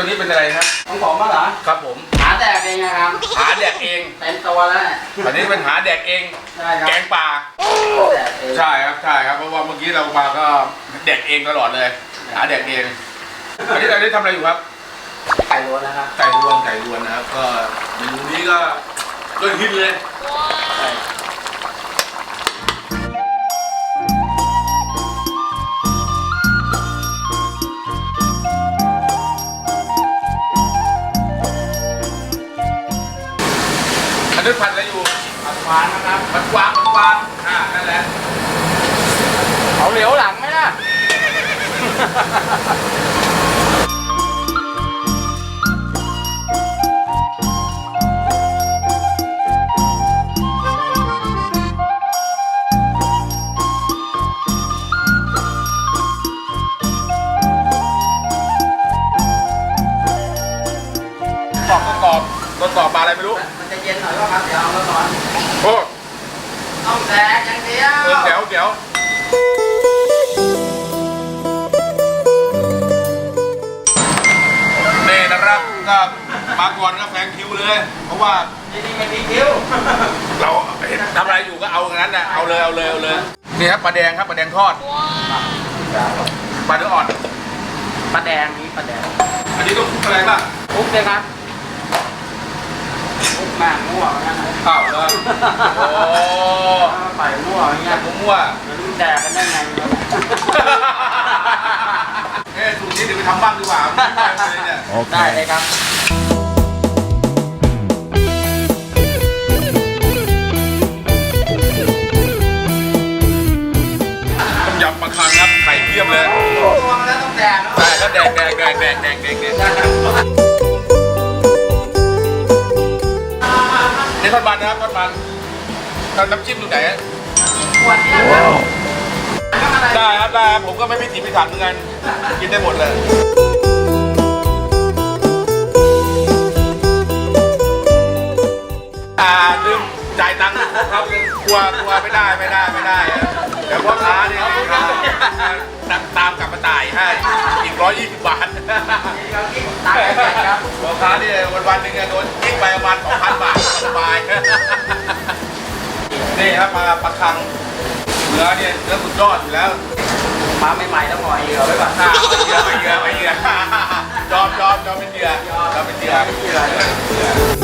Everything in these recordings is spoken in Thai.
ตัวนี้เป็นอะไรครับของผมมาเหรอ ครับผม หาแดกเองนะครับ หาแดกเองเป็นตัวแล้วเนี่ยอันนี้เป็นหาแดกเอง ใช่ครับแกงป่า แดกเอง ใช่ครับใช่ครับเพราะว่าเมื่อกี้เรามาก็แดกเองตลอดเลย หาแดกเองอันนี้อันนี้ทำอะไรอยู่ครับไก่ล้วนนะครับ ไก่รวนไก่รวนนะครับ ก็เมนูนี้ก็ยอดฮิตเลย ใช่ นนี้พันอะไรอยู่ผัดหวานนะครับมันกวางมันกวางอ่านั่นแหละเอาเหลียวหลังไหมล่ะกรอบต้นกรอบ ต้นกรอบปลาอะไรไม่รู้มันจะเย็นหน่อยก็ครับเดี๋ยวเอามาก่อนโอ้ต้องแดกอย่างเดียวเออเดี๋ยวเดี๋ยวนี่นะครับก็มาก่อนก็แซงคิวเลย เพราะว่าที่นี่ไม่มีคิ้วเราเห็นทำอะไรอยู่ก็เอาอย่างนั้นนะเอาเลยเอาเลยเอาเลยนี่ครับปลาแดงครับปลาแดงทอดปลาเนื้ออ่อนปลาแดงนี่ปลาแดงอันนี้ต้องคลุกอะไรบ้างคุกเลยครับ คุกมากมั่วเหมือนกันนะข้าวเลยโอ้ไปมั่วอย่างเงี้ยายกมั่วไม่รู้แดกกันได้ไงเนี่ยเอ้ยสูตรนี้เดี๋ยวไปทำบ้างดีกว่าไม่ได้เลยเนี่ยได้เลยครับ นี่ทอดมันนะครับทอดมันแล้วน้ำจิ้มอยู่ไหนขวดเนี้ยครับทำอะไรได้ครับได้ครับผมก็ไม่พิถีพิถันเหมือนกันกินได้หมดเลยอ่าลืมจ่ายตังค์ครับกลัวกลัวไม่ได้ไม่ได้ไม่ได้อะเดี๋ยวพ่อค้าเนี่ยพ่อค้าตามตามกลับมาจ่ายให้อีกร้อยยี่สิบบาทเราคิดตังค์ให้เสร็จครับ พ่อค้าเนี่ยวันวันๆหนึ่งอะโดนคิดไปประมาณสองพั นบาทสบายนี่ครับมาประคังเนื้อเนี่ยเนื้อสุดยอดอยู่แล้วมาใหม่ๆต้องหน่อยเหยื่อไว้ก่อนอ่าไปเหยื่อไปเหยื่อไปเหยื่อยอมยอมยอมเป็นเหยื่อยอมเป็นเหยื่อเป็นเหยื่อ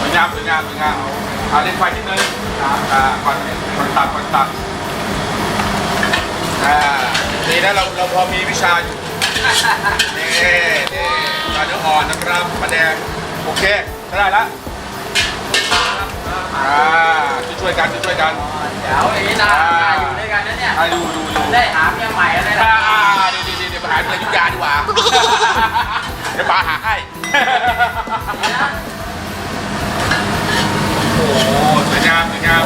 สวยงามสวยงามสวยงามเอาเล่นไฟนิดนึงอ่าก่อนก่อนตัดก่อนตัดอ่านี่นะเราเราพอมีวิชาอยู่ นี่นี่ปลาเนื้ออ่อนนะครับปลาแดงโอเคใช้ได้ล้วอ่าช่วยๆกันช่วยๆกันเดี๋ยวอย่างนี้นะอยู่ด้วยกันนะเนี่ย อ่าดูดูดูได้หาเมียใหม่อะไรนะอ่าเดี๋ยวเดี๋ยวเดี๋ยวไปหาเงินยุทธยาดีกว่าเดี๋ยวปาหาให้โอ้โหสวยงามสวยงาม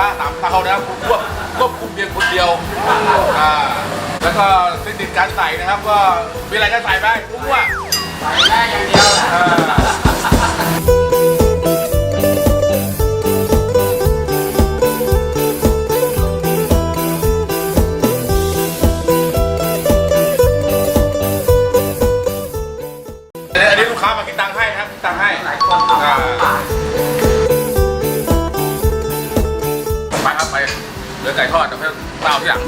รับสามกระทะสามเตานะครับควบควบคุมเพียงคนเดียวอ่าแล้วก็เทคนิคการใส่นะครับ ก็มีอะไรก็ใส่ไปคุ้มว่าใส่ได้อย่างเดียว ไก่ทอดเดี๋ยวค่อยเตาที่หลัง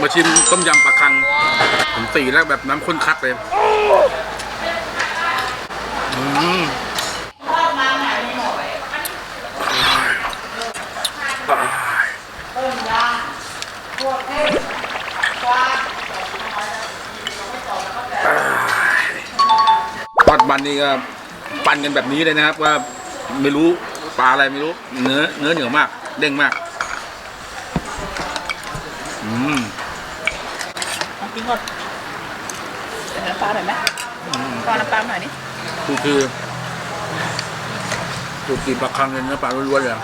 มาชิมต้มยำปลาคังผมตีแล้วแบบน้ำข้นคักเลย ทอดมันนี่ก็ปั่นกันแบบนี้เลยนะครับ ว่าไม่รู้ปลาอะไรไม่รู้ เนื้อเนื้อเหนียวมาก เด้งมากอืมเอากินก่อนเดี๋ยวน้ำปลาหน่อยไหมตอนน้ำปลาหน่อยนี่ คือคือสูตรกีบปลาคังเลยเนื้อปลาล้วนๆเลยอะ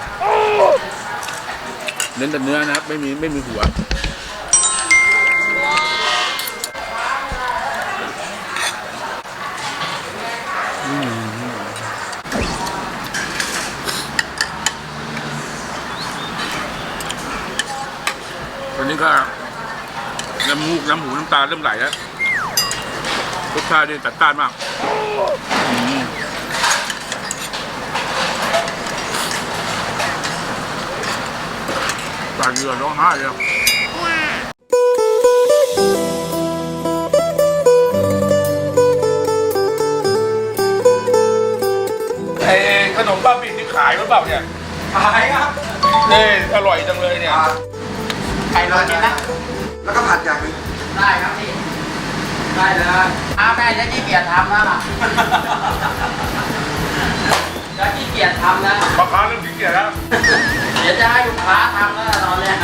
เน้นแต่เนื้อนะครับ ไม่มีไม่มีหัวอืมตอนนี้ก็น้ำมูกน้ำหูน้ำตาเริ่มไหลแล้ว ชาตินี่จัดจ้านมากปากเหงื่อร้องไห้เลยเอ้ขนมบ้าบินที่ขายหรือเปล่าเนี่ย ขายครับนี่อร่อยจังเลยเนี่ย ไก่รอกินนะ แล้วก็ผัดอย่างหนึงได้ครับพี่ ได้เลยอาแม่จะขี้เกียจทำนะจะขี้เกียจทำนะพ่อค้าเริ่มถึงเกียรแล้วเดี๋ยวจะให้ลูกค้าทำแล้วตอนเนี้ย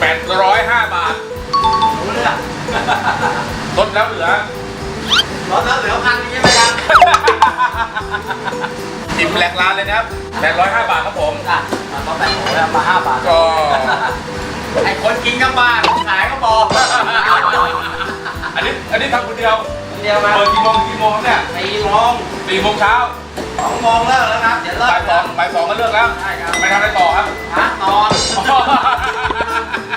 แปดร้อยห้าบาทรู้เรื่องลดแล้วเหลือรถแล้วเหลือพันนี้ใช่ไหมครับอิ่มแหลกร้านเลยนะครับแปดร้อยห้าบาทครับผมอะมันก็แบ่งโอ้แล้วมาห้าบาทก็ ไอ้คนกินก็บ้าคนขายก็บอกอันนี้อันนี้ทำคนเดียวเดียวมาเปิดกี่โมงถึงกี่โมงครับเนี่ยสี่โมงสี่โมงเช้าสองโมงเลิกแล้วครับ เดี๋ยวเลิกบ่ายสองบ่ายสองก็เลิกแล้วใช่ครับไปทำอะไรต่อครับ หานอน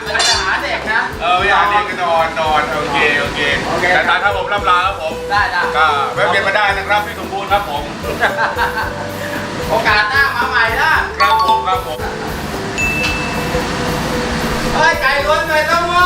ไม่ได้จะหาเด็กนะ เออไม่อยากเด็กก็นอนนอนโอเคโอเคโอเค แต่ทางครับผมรับลาครับผม ได้ได้ก็แวะเวียนมาได้นะครับพี่สมบูรณ์ครับผม โอกาสหน้ามาใหม่นะครับผมครับผมเฮ้ย ไก่ล้นเลยต้องไหว